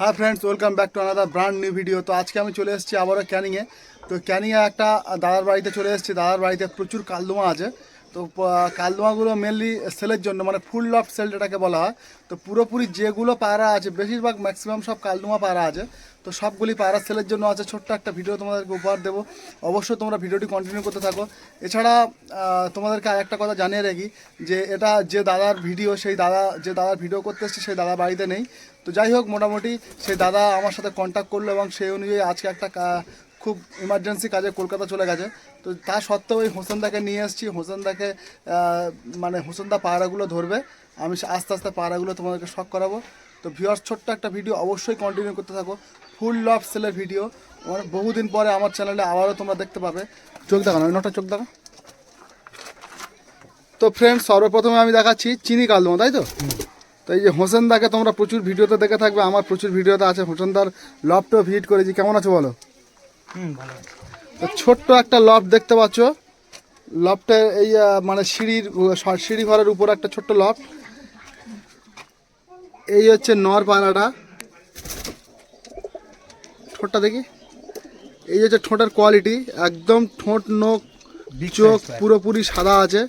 হ্যাঁ friends welcome back to another brand new video তো আজকে আমি চলে এসেছি আবারও ক্যানিংয়ে তো ক্যানিংয়ে একটা দাদার বাড়িতে চলে এসেছি। দাদার বাড়িতে প্রচুর কালদোমা আছে। তো কালদোমাগুলো মেনলি সেলের জন্য মানে ফুল লফ সেল যেটাকে বলা হয়। তো পুরোপুরি যেগুলো পায়রা আছে, বেশিরভাগ ম্যাক্সিমাম সব কালদোমা পায়রা আছে। তো সবগুলি পায়রা সেলের জন্য আছে। ছোট্ট একটা ভিডিও তোমাদেরকে উপহার দেবো। অবশ্যই তোমরা ভিডিওটি কন্টিনিউ করতে থাকো। এছাড়া তোমাদেরকে আরেকটা কথা জানিয়ে রাখি যে, এটা যে দাদার ভিডিও সেই দাদা, যে দাদার ভিডিও করতে এসেছে, সেই দাদা বাড়িতে নেই। তো যাই হোক, মোটামুটি সেই দাদা আমার সাথে কন্ট্যাক্ট করল এবং সেই অনুযায়ী আজকে একটা খুব ইমার্জেন্সি কাজে কলকাতা চলে গেছে। তো তা সত্ত্বেও ওই হোসেনদাকে নিয়ে এসেছি। হোসেনদাকে মানে হোসেনদা পায়রাগুলো ধরবে। আমি সে- আস্তে আস্তে পায়রাগুলো তোমাদেরকে শখ করাবো। তো ভিউয়ার্স ছোট্ট একটা ভিডিও অবশ্যই কন্টিনিউ করতে থাকো। ফুল লভ সেলের ভিডিও মানে বহুদিন পরে আমার চ্যানেলে আবারও তোমরা দেখতে পাবে। চোখ দেখানো ওই নটা চোখ দেখা তো ফ্রেন্ড সর্বপ্রথমে আমি দেখাচ্ছি চিনি কালদমা, তাই তো? তো এই যে হোসেনদাকে তোমরা প্রচুর ভিডিওতে দেখে থাকবে আমার প্রচুর ভিডিওতে আছে। হোসেনদার লফটেও ভিজিট করেছি। কেমন আছো বলো? তো ছোট্ট একটা লফট দেখতে পাচ্ছ। লফটে এই মানে সিঁড়ির সিঁড়ি ঘরের উপর একটা ছোট্ট লফট এই হচ্ছে নর পায়রাটা। ঠোঁটটা দেখি। এই হচ্ছে ঠোঁটের কোয়ালিটি একদম ঠোঁট নোক চোখ পুরোপুরি সাদা আছে।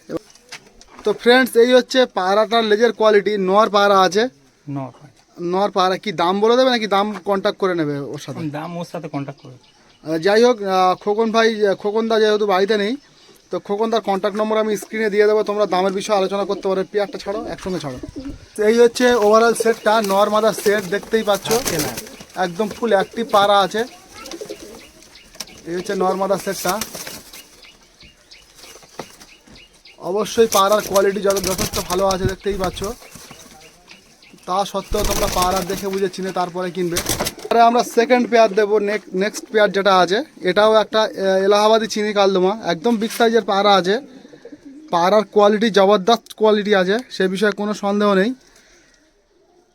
তো ফ্রেন্ডস এই হচ্ছে পায়রাটার লেজের কোয়ালিটি নর পায়রা আছে। নট নর পায়রা কি দাম বলে দেবে নাকি দাম কন্ট্যাক্ট করে নেবে ওর সাথে? দাম ওর সাথে কন্ট্যাক্ট করে। যাই হোক খোকন ভাই আহ, খোকনদা যেহেতু বাড়িতে নেই তো খোকনদার কন্ট্যাক্ট নম্বর আমি স্ক্রিনে দিয়ে দেবো তোমরা দামের বিষয়ে আলোচনা করতে পারো। পেয়ারটা ছাড়ো একসঙ্গে ছাড়ো। তো এই হচ্ছে ওভারঅল সেটটা নর মাদার সেট দেখতেই পাচ্ছ। একদম ফুল অ্যাক্টিভ পাড়া আছে। এই হচ্ছে নর মাদার সেটটা অবশ্যই পাড়ার কোয়ালিটি যত যথেষ্ট ভালো আছে দেখতেই পাচ্ছ। তা সত্ত্বেও তোমরা পাড়ার দেখে বুঝে চিনে তারপরে কিনবে। পরে আমরা সেকেন্ড পেয়ার দেবো নেক্সট পেয়ার যেটা আছে, এটাও একটা এলাহাবাদি চিনি কালদমা, একদম বিগ সাইজের পাড়া আছে। পাড়ার কোয়ালিটি জবরদস্ত কোয়ালিটি আছে, সে বিষয়ে কোনো সন্দেহ নেই।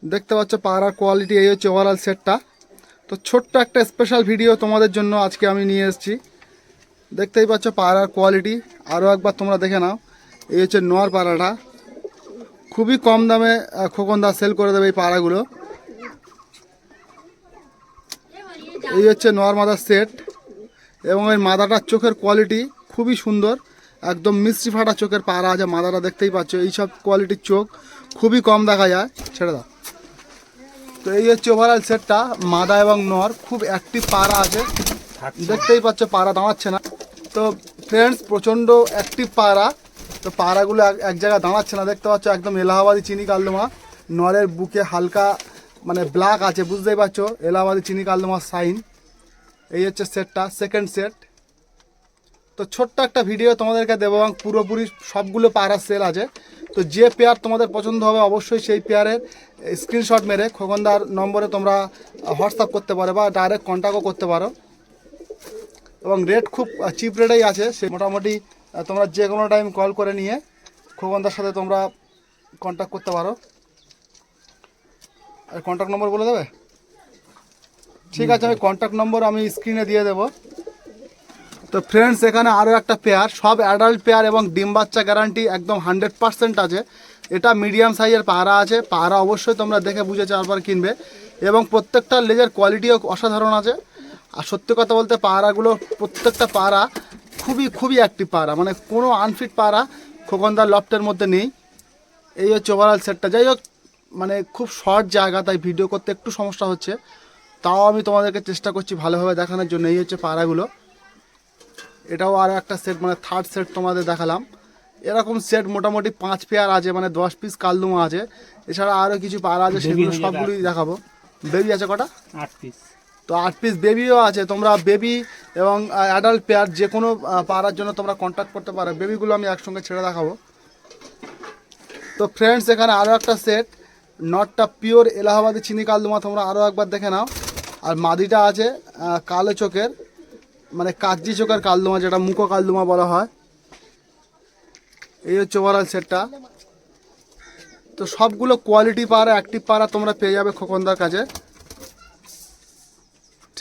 দেখতে পাচ্ছ পাড়ার কোয়ালিটি এই হচ্ছে ওভারঅল সেটটা তো ছোট্ট একটা স্পেশাল ভিডিও তোমাদের জন্য আজকে আমি নিয়ে এসেছি। দেখতেই পাচ্ছ পাড়ার কোয়ালিটি আরও একবার তোমরা দেখে নাও। এই হচ্ছে নোয়ার পাড়াটা। খুবই কম দামে আহ, খোকনদা সেল করে দেবে এই পাড়াগুলো। এই হচ্ছে নোয়ার মাদার সেট এবং এই মাদাটার চোখের কোয়ালিটি খুবই সুন্দর। একদম মিষ্টি ফাটা চোখের পাড়া আছে মাদাটা দেখতেই পাচ্ছ। এইসব কোয়ালিটির চোখ খুবই কম দেখা যায়। ছেড়ে দাও। তো এই হচ্ছে ওভারঅল সেটটা মাদা এবং নর খুব অ্যাক্টিভ পাড়া আছে। দেখতেই পাচ্ছ পাড়া দাঁড়াচ্ছে না। তো ফ্রেন্ডস প্রচণ্ড অ্যাক্টিভ পাড়া। তো পাড়াগুলো এক- জায়গায় দাঁড়াচ্ছে না। দেখতে পাচ্ছ একদম এলাহাবাদি চিনি কালদমা। নরের বুকে হালকা মানে ব্ল্যাক আছে, বুঝতেই পারছ? এলাহাবাদি চিনি কালদমার সাইন এই হচ্ছে সেটটা সেকেন্ড সেট তো ছোট্ট একটা ভিডিও তোমাদেরকে দেবো এবং পুরোপুরি সবগুলো পায়রা সেল আছে। তো যে পেয়ার তোমাদের পছন্দ হবে অবশ্যই সেই পেয়ারের স্ক্রিনশট মেরে খোকনদার নম্বরে তোমরা হোয়াটসঅ্যাপ করতে পারো বা ডাইরেক্ট কন্ট্যাক্টও করতে পারো। এবং রেট খুব চিপ রেটেই আছে। সে মোটামুটি তোমরা যে কোনো টাইম কল করে নিয়ে খোকনদার সাথে তোমরা কন্ট্যাক্ট করতে পারো। আর কন্ট্যাক্ট নম্বর বলে দেবে? ঠিক আছে, আমি কন্ট্যাক্ট নম্বর আমি স্ক্রিনে দিয়ে দেবো। তো ফ্রেন্ডস এখানে আরও একটা পেয়ার সব অ্যাডাল্ট পেয়ার এবং ডিম বাচ্চা গ্যারান্টি একদম হান্ড্রেড পার্সেন্ট আছে। এটা মিডিয়াম সাইজের পাহারা আছে, পাহারা অবশ্যই তোমরা দেখে বুঝে চারবার কিনবে। এবং প্রত্যেকটা লেজের কোয়ালিটিও অসাধারণ আছে। আর সত্যি কথা বলতে পাহারাগুলো, প্রত্যেকটা পায়রা খুবই খুবই একটি পাড়া। মানে কোনো আনফিট পাড়া খোকনদার লফটের মধ্যে নেই। এই হচ্ছে ওভারঅল সেটটা যাই হোক মানে খুব শর্ট জায়গা তাই ভিডিও করতে একটু সমস্যা হচ্ছে। তাও আমি তোমাদেরকে চেষ্টা করছি ভালোভাবে দেখানোর জন্য। এই হচ্ছে পাড়াগুলো। এটাও আর একটা সেট মানে থার্ড সেট তোমাদের দেখালাম। এরকম সেট মোটামুটি পাঁচ পেয়ার আছে মানে দশ পিস কালদুমা আছে। এছাড়া আরও কিছু পাড়া আছে সেগুলো সবগুলোই দেখাবো। বেবি আছে কটা? আট পিস তো আট পিস বেবিও আছে, তোমরা বেবি এবং অ্যাডাল্ট পেয়ার যে কোনো পাড়ার জন্য তোমরা কন্ট্যাক্ট করতে পারো। বেবিগুলো আমি একসঙ্গে ছেড়ে দেখাবো। তো ফ্রেন্ডস এখানে আরও একটা সেট নটটা পিওর এলাহাবাদি চিনি কালদুমা তোমরা আরও একবার দেখে নাও। আর মাদিটা আছে কালো চোখের মানে কাগজি চোখের কালদুমা, যেটা মুখো কালদুমা বলা হয়। এই হচ্ছে ওভারঅল সেটটা তো সবগুলো কোয়ালিটি পাড়া অ্যাক্টিভ পাড়া তোমরা পেয়ে যাবে খোকনদার কাছে।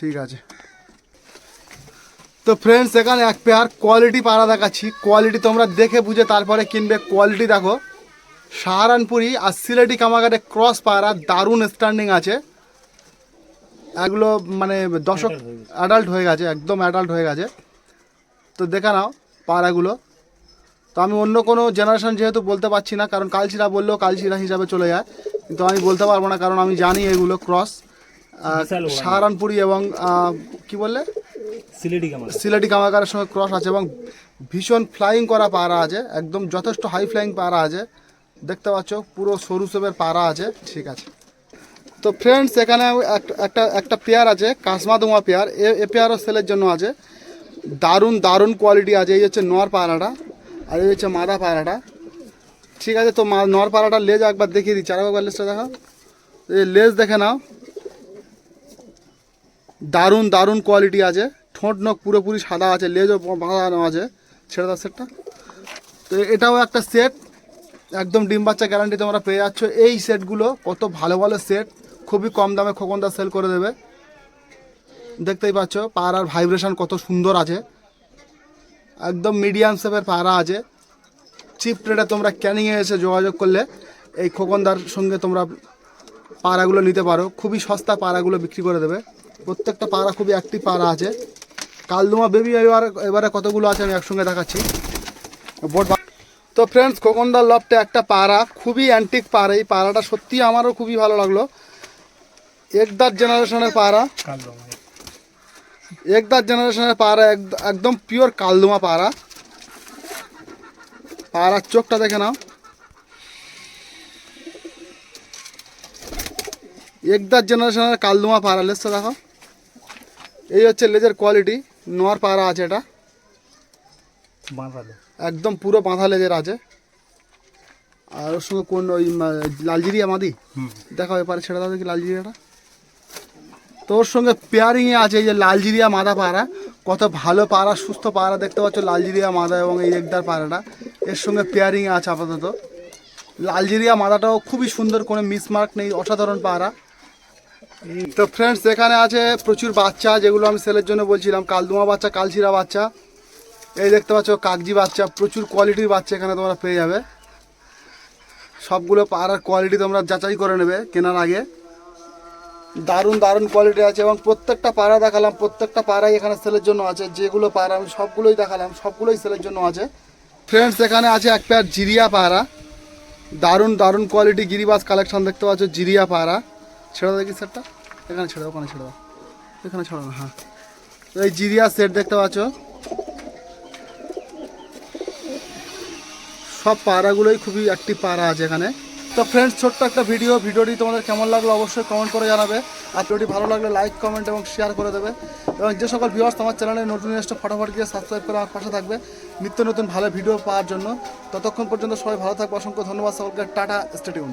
ঠিক আছে। তো ফ্রেন্ডস এখানে এক পেয়ার কোয়ালিটি পাড়া দেখাচ্ছি। কোয়ালিটি তোমরা দেখে বুঝে তারপরে কিনবে। কোয়ালিটি দেখো সাহারানপুরি আর সিলেটি কামাগারে ক্রস পায়রা দারুণ স্ট্যান্ডিং আছে। এগুলো মানে দশক। অ্যাডাল্ট হয়ে গেছে। একদম অ্যাডাল্ট হয়ে গেছে। তো দেখে নাও পাড়াগুলো। তো আমি অন্য কোনো জেনারেশন যেহেতু বলতে পারছি না কারণ কালচিরা বললেও কালচিরা হিসাবে চলে যায়। কিন্তু আমি বলতে পারব না কারণ আমি জানি এগুলো ক্রস। সাহারানপুরি এবং কি বললে সিলেটি কামাকারের সঙ্গে ক্রস আছে এবং ভীষণ ফ্লাইং করা পাড়া আছে একদম যথেষ্ট হাই ফ্লাইং পাড়া আছে। দেখতে পাচ্ছ পুরো সরু সেবের পাড়া আছে ঠিক আছে। তো ফ্রেন্ডস এখানে এক- একটা একটা পেয়ার আছে কাসমাদুমা পেয়ার এ এ পেয়ারও সেলের জন্য আছে। দারুণ দারুণ কোয়ালিটি আছে। এই হচ্ছে নর পাড়াটা আর এই হচ্ছে মাদা পাড়াটা ঠিক আছে তো মা- নর পাড়াটা লেজ একবার দেখিয়ে দিচ্ছি। আর একবার লেজটা দেখো এই লেজ দেখে নাও। দারুণ দারুণ কোয়ালিটি আছে। ঠোঁট নখ পুরোপুরি সাদা আছে লেজও বাঁধানো আছে। ছেড়ে দাও সেটটা তো এটাও একটা সেট একদম ডিম বাচ্চা গ্যারান্টি তোমরা পেয়ে যাচ্ছ। এই সেটগুলো কত ভালো ভালো সেট খুবই কম দামে খোকনদা সেল করে দেবে। দেখতেই পাচ্ছ পাড়ার ভাইব্রেশন কত সুন্দর আছে। একদম মিডিয়াম শেপের পাড়া আছে। চিপ রেটে তোমরা ক্যানিংয়ে এসে যোগাযোগ করলে এই খোকনদার সঙ্গে তোমরা পাড়াগুলো নিতে পারো। খুবই সস্তা পাড়াগুলো বিক্রি করে দেবে। প্রত্যেকটা পাড়া খুবই অ্যাক্টিভ পাড়া আছে। কালদুমা বেবি এবার, এবারে কতগুলো আছে আমি একসঙ্গে দেখাচ্ছি। তো ফ্রেন্ডস খোকনদার লফটে একটা পাড়া, খুবই অ্যান্টিক পাড়া। এই পাড়াটা সত্যি আমারও খুবই ভালো লাগল। একদার জেনারেশনের পাড়া। একদার জেনারেশনের পাড়া, এক- একদম পিওর কালদুমা পাড়া। পাড়ার চোখটা দেখে নাও। একদার জেনারেশনের কালদুমা পাড়া। লেসটা দেখো। এই হচ্ছে লেজের কোয়ালিটি নোয়ার পাড়া আছে এটা। একদম পুরো বাঁধা লেজের আছে। আর ওর সঙ্গে কোন ওই লালজিরিয়া মাদি? দেখো এপারে ছেড়ে দাও দেখি লালজিরিয়াটা। তোর সঙ্গে পেয়ারিংয়ে আছে এই যে লালজিরিয়া মাদা পাড়া কত ভালো পাড়া সুস্থ পাড়া দেখতে পাচ্ছ লালজিরিয়া মাদা এবং এই একদার পাড়াটা এর সঙ্গে পেয়ারিংয়ে আছে আপাতত। লালজিরিয়া মাদাটাও খুবই সুন্দর কোনো মিসমার্ক নেই অসাধারণ পাড়া তো ফ্রেন্ডস এখানে আছে প্রচুর বাচ্চা, যেগুলো আমি সেলের জন্য বলছিলাম, কালদুমা বাচ্চা কালচিরা বাচ্চা। এই দেখতে পাচ্ছ কাগজি বাচ্চা, প্রচুর কোয়ালিটির বাচ্চা এখানে তোমরা পেয়ে যাবে। সবগুলো পাড়ার কোয়ালিটি তোমরা যাচাই করে নেবে কেনার আগে। দারুণ দারুণ কোয়ালিটি আছে এবং প্রত্যেকটা পাড়া দেখালাম, প্রত্যেকটা পাড়াই এখানে সেলের জন্য আছে। যেগুলো পাড়া আমি সবগুলোই দেখালাম, সবগুলোই সেলের জন্য আছে। ফ্রেন্ডস এখানে আছে এক পেয়ার জিরিয়া পাড়া দারুণ দারুণ কোয়ালিটি গিরিবাস কালেকশন দেখতে পাচ্ছ, জিরিয়া পাড়া ছেড়ে দেখি সেটটা এখানে ছেড়ে দাও, ওখানে ছেড়ে দাও। এখানে ছেড়ে দাও হ্যাঁ। এই জিরিয়া সেট দেখতে পাচ্ছ? সব পাড়াগুলোই খুবই একটি পাড়া আছে এখানে। তো ফ্রেন্ডস ছোট্ট একটা ভিডিও ভিডিওটি তোমাদের কেমন লাগল অবশ্যই কমেন্ট করে জানাবে। আর ভিডিওটি ভালো লাগলে লাইক কমেন্ট এবং শেয়ার করে দেবে। এবং যে সকল ভিউয়ার্স আমার চ্যানেলে নতুন এসে ফটাফট গিয়ে সাবস্ক্রাইব করে আমার পাশে থাকবে। নিত্য নতুন ভালো ভিডিও পাওয়ার জন্য। ততক্ষণ পর্যন্ত সবাই ভালো থাকবে। অসংখ্য ধন্যবাদ সকলকে। Tata stadium